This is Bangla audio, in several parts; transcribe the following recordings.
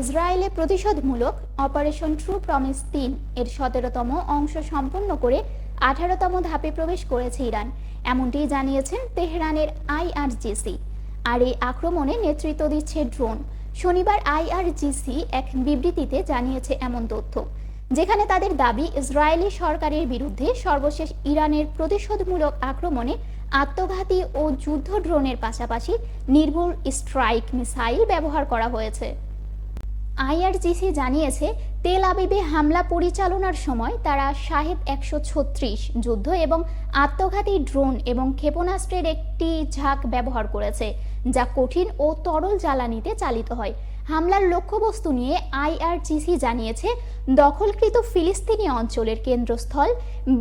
ইসরায়েলে প্রতিশোধমূলক অপারেশন ট্রু প্রমিস তিন এর সতেরোতম অংশ সম্পন্ন করে আঠারোতম ধাপে প্রবেশ করেছে ইরান, এমনটি জানিয়েছেন তেহরানের আইআরজিসি। আর এই আক্রমণে নেতৃত্ব দিচ্ছে ড্রোন। শনিবার আইআরজিসি এক বিবৃতিতে জানিয়েছে এমন তথ্য, যেখানে তাদের দাবি, ইসরায়েলি সরকারের বিরুদ্ধে সর্বশেষ ইরানের প্রতিশোধমূলক আক্রমণে আত্মঘাতী ও যুদ্ধ ড্রোনের পাশাপাশি নির্ভুল স্ট্রাইক মিসাইল ব্যবহার করা হয়েছে। আইআরজিসি জানিয়েছে, তেল আবিবে হামলা পরিচালনার সময় তারা শাহেদ একশো ছত্রিশ যুদ্ধ এবং আত্মঘাতী ড্রোন এবং ক্ষেপণাস্ত্রের একটি ঝাঁক ব্যবহার করেছে, যা কঠিন ও তরল জ্বালানিতে চালিত হয়। হামলার লক্ষ্যবস্তু নিয়ে আইআরজিসি জানিয়েছে, দখলকৃত ফিলিস্তিনি অঞ্চলের কেন্দ্রস্থল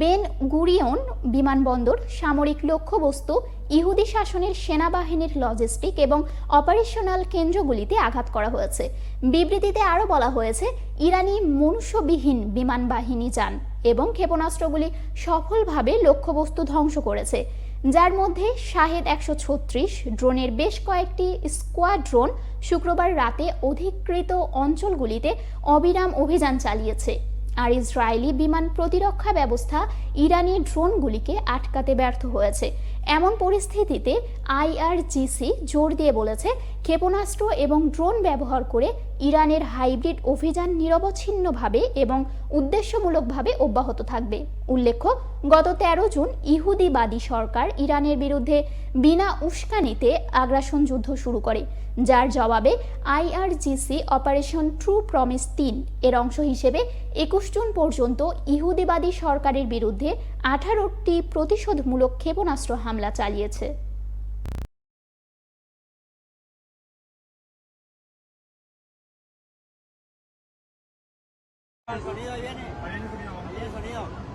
বেন গুরিয়ন বিমানবন্দর সামরিক লক্ষ্যবস্তু, ইহুদি শাসনের সেনাবাহিনীর লজিস্টিক এবং অপারেশনাল কেন্দ্রগুলিতে আঘাত করা হয়েছে। বিবৃতিতে আরও বলা হয়েছে, ইরানি মনুষ্যবিহীন বিমান বাহিনী যান এবং ক্ষেপণাস্ত্রগুলি সফলভাবে লক্ষ্যবস্তু ধ্বংস করেছে। যার মধ্যে শাহেদ একশো ছত্রিশ, ড্রোনের বেশ কয়েকটি স্কোয়াড্রোন শুক্রবার রাতে অধিকৃত অঞ্চলগুলিতে অবিরাম অভিযান চালিয়েছে। আর ইসরায়েলি বিমান প্রতিরক্ষা ব্যবস্থা ইরানি ড্রোনগুলিকে আটকাতে ব্যর্থ হয়েছে। এমন পরিস্থিতিতে আইআরজিসি জোর দিয়ে বলেছে ক্ষেপণাস্ত্র এবং ড্রোন ব্যবহার করে ইরানের হাইব্রিড অভিযান নিরবচ্ছিন্নভাবে এবং উদ্দেশ্যমূলকভাবে অব্যাহত থাকবে। উল্লেখ্য, গত তেরো জুন ইহুদিবাদী সরকার ইরানের বিরুদ্ধে বিনা উস্কানিতে আগ্রাসন যুদ্ধ শুরু করে, যার জবাবে আইআরজিসি অপারেশন ট্রু প্রমিস তিন এর অংশ হিসেবে একুশ জুন পর্যন্ত ইহুদিবাদী সরকারের বিরুদ্ধে আঠারোটি প্রতিশোধমূলক ক্ষেপণাস্ত্র হামলা চালিয়েছে El sonido viene. Sonido.